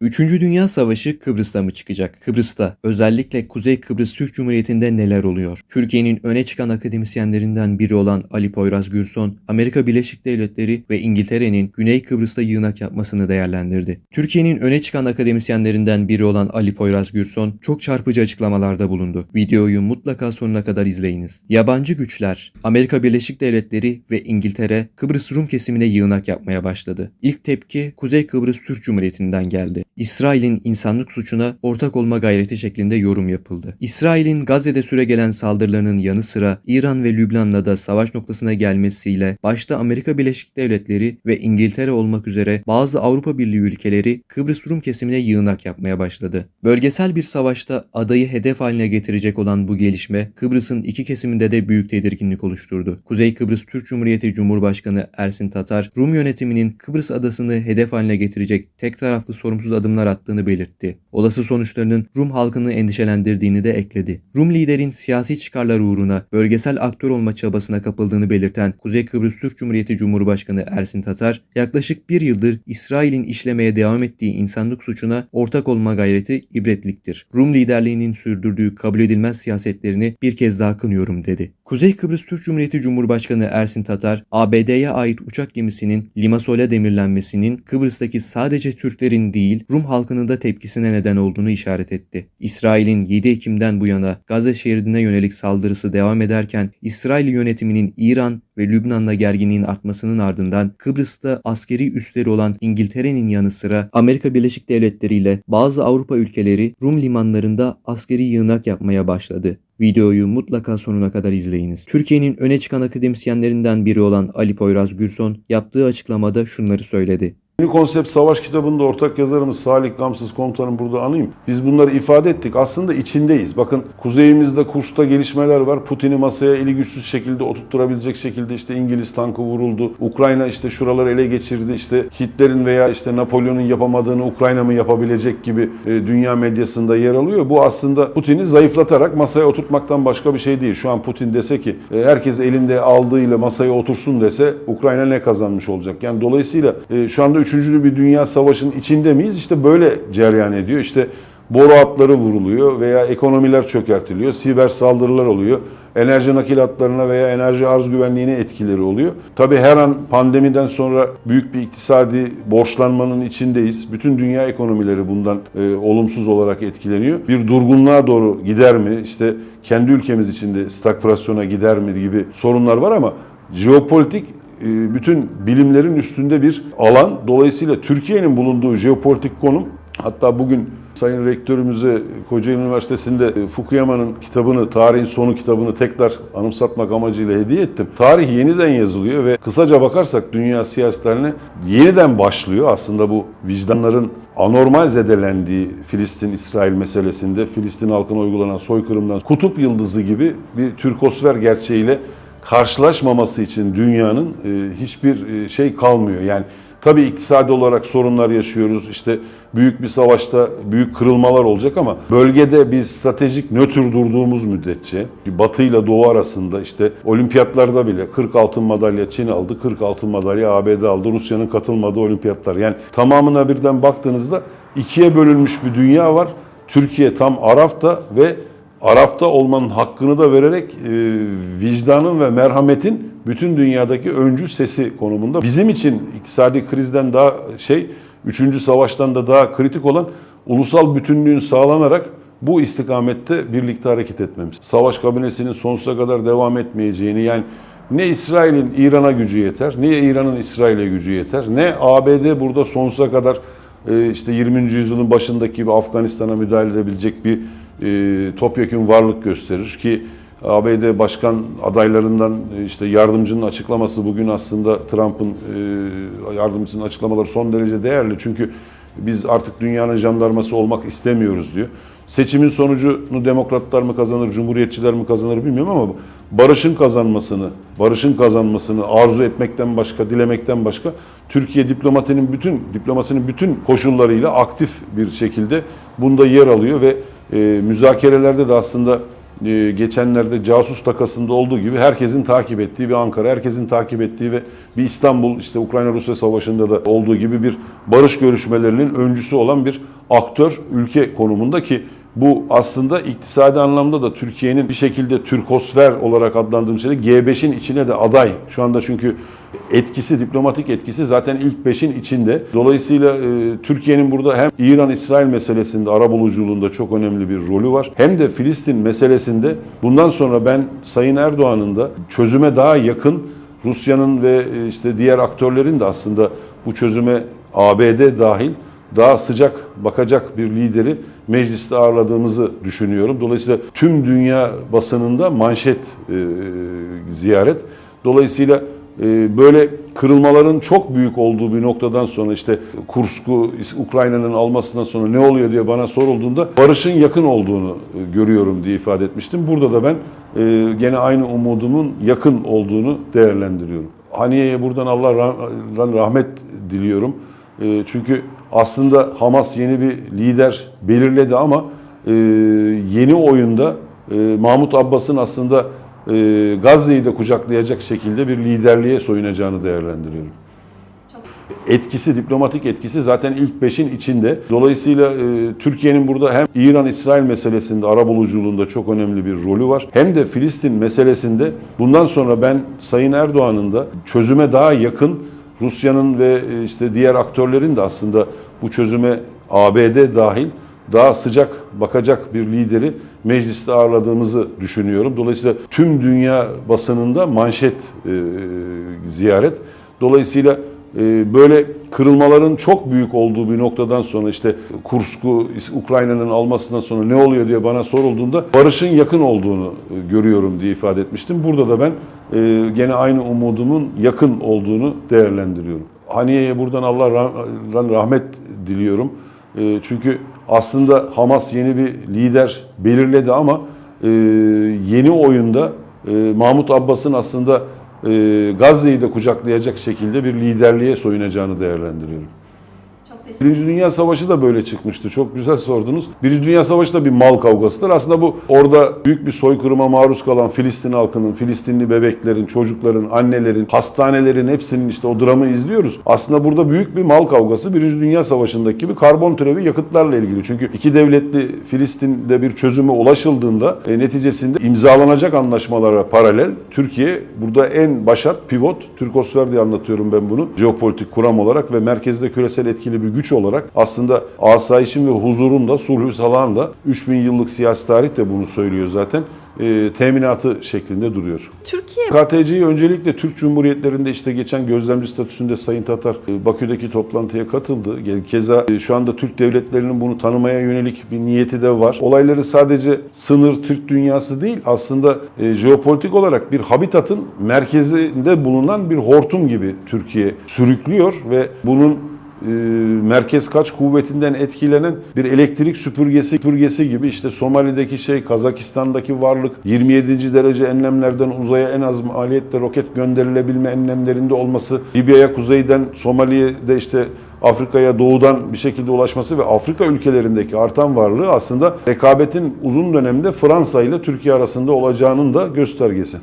Üçüncü Dünya Savaşı Kıbrıs'ta mı çıkacak? Kıbrıs'ta, özellikle Kuzey Kıbrıs Türk Cumhuriyeti'nde neler oluyor? Türkiye'nin öne çıkan akademisyenlerinden biri olan Ali Poyraz Gürson, Amerika Birleşik Devletleri ve İngiltere'nin Güney Kıbrıs'ta yığınak yapmasını değerlendirdi. Türkiye'nin öne çıkan akademisyenlerinden biri olan Ali Poyraz Gürson, çok çarpıcı açıklamalarda bulundu. Videoyu mutlaka sonuna kadar izleyiniz. Yabancı güçler, Amerika Birleşik Devletleri ve İngiltere, Kıbrıs Rum kesimine yığınak yapmaya başladı. İlk tepki Kuzey Kıbrıs Türk Cumhuriyeti'nden geldi. İsrail'in insanlık suçuna ortak olma gayreti şeklinde yorum yapıldı. İsrail'in Gazze'de süregelen saldırılarının yanı sıra İran ve Lübnan'la da savaş noktasına gelmesiyle başta Amerika Birleşik Devletleri ve İngiltere olmak üzere bazı Avrupa Birliği ülkeleri Kıbrıs Rum kesimine yığınak yapmaya başladı. Bölgesel bir savaşta adayı hedef haline getirecek olan bu gelişme Kıbrıs'ın iki kesiminde de büyük tedirginlik oluşturdu. Kuzey Kıbrıs Türk Cumhuriyeti Cumhurbaşkanı Ersin Tatar, Rum yönetiminin Kıbrıs adasını hedef haline getirecek tek taraflı sorumsuz adımlar attığını belirtti. Olası sonuçlarının Rum halkını endişelendirdiğini de ekledi. Rum liderin siyasi çıkarlar uğruna bölgesel aktör olma çabasına kapıldığını belirten Kuzey Kıbrıs Türk Cumhuriyeti Cumhurbaşkanı Ersin Tatar, yaklaşık bir yıldır İsrail'in işlemeye devam ettiği insanlık suçuna ortak olma gayreti ibretliktir. Rum liderliğinin sürdürdüğü kabul edilmez siyasetlerini bir kez daha kınıyorum dedi. Kuzey Kıbrıs Türk Cumhuriyeti Cumhurbaşkanı Ersin Tatar, ABD'ye ait uçak gemisinin Limassol'a demirlenmesinin Kıbrıs'taki sadece Türklerin değil Rum halkının da tepkisine neden olduğunu işaret etti. İsrail'in 7 Ekim'den bu yana Gazze şeridine yönelik saldırısı devam ederken İsrail yönetiminin İran ve Lübnan'la gerginliğin artmasının ardından Kıbrıs'ta askeri üsleri olan İngiltere'nin yanı sıra Amerika Birleşik Devletleri ile bazı Avrupa ülkeleri Rum limanlarında askeri yığınak yapmaya başladı. Videoyu mutlaka sonuna kadar izleyiniz. Türkiye'nin öne çıkan akademisyenlerinden biri olan Ali Poyraz Gürson yaptığı açıklamada şunları söyledi. Yeni konsept savaş kitabında ortak yazarımız Salih Gamsız komutanım burada anayım. Biz bunları ifade ettik. Aslında içindeyiz. Bakın kuzeyimizde kursta gelişmeler var. Putin'i masaya eli güçsüz şekilde oturtturabilecek şekilde işte İngiliz tankı vuruldu. Ukrayna işte şuraları ele geçirdi. İşte Hitler'in veya işte Napolyon'un yapamadığını Ukrayna mı yapabilecek gibi e, dünya medyasında yer alıyor. Bu aslında Putin'i zayıflatarak masaya oturtmaktan başka bir şey değil. Şu an Putin dese ki e, herkes elinde aldığıyla masaya otursun dese Ukrayna ne kazanmış olacak? Yani dolayısıyla e, şu anda üçüncü bir dünya savaşının içinde miyiz? İşte böyle cereyan ediyor. İşte boru hatları vuruluyor veya ekonomiler çökertiliyor, siber saldırılar oluyor, enerji nakilatlarına veya enerji arz güvenliğine etkileri oluyor. Tabii her an pandemiden sonra büyük bir iktisadi borçlanmanın içindeyiz. Bütün dünya ekonomileri bundan e, olumsuz olarak etkileniyor. Bir durgunluğa doğru gider mi? İşte kendi ülkemiz içinde stagflasyona gider mi gibi sorunlar var ama jeopolitik bütün bilimlerin üstünde bir alan. Dolayısıyla Türkiye'nin bulunduğu jeopolitik konum hatta bugün Sayın Rektörümüze Kocaeli Üniversitesi'nde e, Fukuyama'nın kitabını, Tarihin Sonu kitabını tekrar anımsatmak amacıyla hediye ettim. Tarih yeniden yazılıyor ve kısaca bakarsak dünya siyasetlerine yeniden başlıyor. Aslında bu vicdanların anormal zedelendiği Filistin-İsrail meselesinde Filistin halkına uygulanan soykırımdan kutup yıldızı gibi bir Türkosfer gerçeğiyle karşılaşmaması için dünyanın e, hiçbir e, şey kalmıyor. Yani tabii iktisadi olarak sorunlar yaşıyoruz. İşte büyük bir savaşta büyük kırılmalar olacak ama bölgede biz stratejik nötr durduğumuz müddetçe Batı ile Doğu arasında işte olimpiyatlarda bile 40 altın madalya Çin aldı, 40 altın madalya ABD aldı. Rusya'nın katılmadığı olimpiyatlar. Yani tamamına birden baktığınızda ikiye bölünmüş bir dünya var. Türkiye tam Araf'ta ve Araf'ta olmanın hakkını da vererek e, vicdanın ve merhametin bütün dünyadaki öncü sesi konumunda. Bizim için iktisadi krizden daha şey, üçüncü savaştan da daha kritik olan ulusal bütünlüğün sağlanarak bu istikamette birlikte hareket etmemiz. Savaş kabinesinin sonsuza kadar devam etmeyeceğini yani ne İsrail'in İran'a gücü yeter, ne İran'ın İsrail'e gücü yeter, ne ABD burada sonsuza kadar e, işte 20. yüzyılın başındaki gibi Afganistan'a müdahale edebilecek bir e, topyekun varlık gösterir ki ABD başkan adaylarından e, işte yardımcının açıklaması bugün aslında Trump'ın e, yardımcısının açıklamaları son derece değerli. Çünkü biz artık dünyanın jandarması olmak istemiyoruz diyor. Seçimin sonucunu demokratlar mı kazanır, cumhuriyetçiler mi kazanır bilmiyorum ama barışın kazanmasını, barışın kazanmasını arzu etmekten başka, dilemekten başka Türkiye diplomatinin bütün diplomasinin bütün koşullarıyla aktif bir şekilde bunda yer alıyor ve e, müzakerelerde de aslında e, geçenlerde casus takasında olduğu gibi herkesin takip ettiği bir Ankara, herkesin takip ettiği ve bir İstanbul işte Ukrayna-Rusya savaşında da olduğu gibi bir barış görüşmelerinin öncüsü olan bir aktör ülke konumunda ki bu aslında iktisadi anlamda da Türkiye'nin bir şekilde Türkosfer olarak adlandırdığım şey G5'in içine de aday. Şu anda çünkü etkisi, diplomatik etkisi zaten ilk 5'in içinde. Dolayısıyla e, Türkiye'nin burada hem İran-İsrail meselesinde, arabuluculuğunda çok önemli bir rolü var. Hem de Filistin meselesinde bundan sonra ben Sayın Erdoğan'ın da çözüme daha yakın Rusya'nın ve e, işte diğer aktörlerin de aslında bu çözüme ABD dahil daha sıcak bakacak bir lideri mecliste ağırladığımızı düşünüyorum. Dolayısıyla tüm dünya basınında manşet e, ziyaret. Dolayısıyla e, böyle kırılmaların çok büyük olduğu bir noktadan sonra işte Kursk'u Ukrayna'nın almasından sonra ne oluyor diye bana sorulduğunda barışın yakın olduğunu e, görüyorum diye ifade etmiştim. Burada da ben e, gene aynı umudumun yakın olduğunu değerlendiriyorum. Haniye'ye buradan Allah rah- rahmet diliyorum. E, çünkü aslında Hamas yeni bir lider belirledi ama e, yeni oyunda e, Mahmut Abbas'ın aslında e, Gazze'yi de kucaklayacak şekilde bir liderliğe soyunacağını değerlendiriyorum. Etkisi, diplomatik etkisi zaten ilk 5'in içinde. Dolayısıyla e, Türkiye'nin burada hem İran-İsrail meselesinde, arabuluculuğunda çok önemli bir rolü var. Hem de Filistin meselesinde bundan sonra ben Sayın Erdoğan'ın da çözüme daha yakın Rusya'nın ve e, işte diğer aktörlerin de aslında bu çözüme ABD dahil daha sıcak bakacak bir lideri mecliste ağırladığımızı düşünüyorum. Dolayısıyla tüm dünya basınında manşet e, ziyaret. Dolayısıyla e, böyle kırılmaların çok büyük olduğu bir noktadan sonra işte Kursk'u Ukrayna'nın almasından sonra ne oluyor diye bana sorulduğunda barışın yakın olduğunu e, görüyorum diye ifade etmiştim. Burada da ben e, gene aynı umudumun yakın olduğunu değerlendiriyorum. Haniye'ye buradan Allah rah- rahmet diliyorum. E, Çünkü aslında Hamas yeni bir lider belirledi ama yeni oyunda Mahmut Abbas'ın aslında Gazze'yi de kucaklayacak şekilde bir liderliğe soyunacağını değerlendiriyorum. Birinci Dünya Savaşı da böyle çıkmıştı. Çok güzel sordunuz. Birinci Dünya Savaşı da bir mal kavgasıdır. Aslında bu orada büyük bir soykırıma maruz kalan Filistin halkının, Filistinli bebeklerin, çocukların, annelerin, hastanelerin hepsinin işte o dramı izliyoruz. Aslında burada büyük bir mal kavgası Birinci Dünya Savaşı'ndaki gibi karbon türevi yakıtlarla ilgili. Çünkü iki devletli Filistin'de bir çözüme ulaşıldığında e, neticesinde imzalanacak anlaşmalara paralel Türkiye burada en başat pivot, Türkosfer diye anlatıyorum ben bunu. Jeopolitik kuram olarak ve merkezde küresel etkili bir güç olarak aslında asayişin ve huzurun da sulhü salahın da 3000 yıllık siyasi tarih de bunu söylüyor zaten. e, teminatı şeklinde duruyor. Türkiye KTC'yi öncelikle Türk Cumhuriyetlerinde işte geçen gözlemci statüsünde Sayın Tatar e, Bakü'deki toplantıya katıldı. Keza e, şu anda Türk devletlerinin bunu tanımaya yönelik bir niyeti de var. Olayları sadece sınır Türk dünyası değil aslında e, jeopolitik olarak bir habitatın merkezinde bulunan bir hortum gibi Türkiye sürüklüyor ve bunun e, merkez kaç kuvvetinden etkilenen bir elektrik süpürgesi süpürgesi gibi işte Somali'deki şey, Kazakistan'daki varlık, 27. derece enlemlerden uzaya en az maliyetle roket gönderilebilme enlemlerinde olması, Libya'ya kuzeyden, Somali'de işte Afrika'ya doğudan bir şekilde ulaşması ve Afrika ülkelerindeki artan varlığı aslında rekabetin uzun dönemde Fransa ile Türkiye arasında olacağının da göstergesi.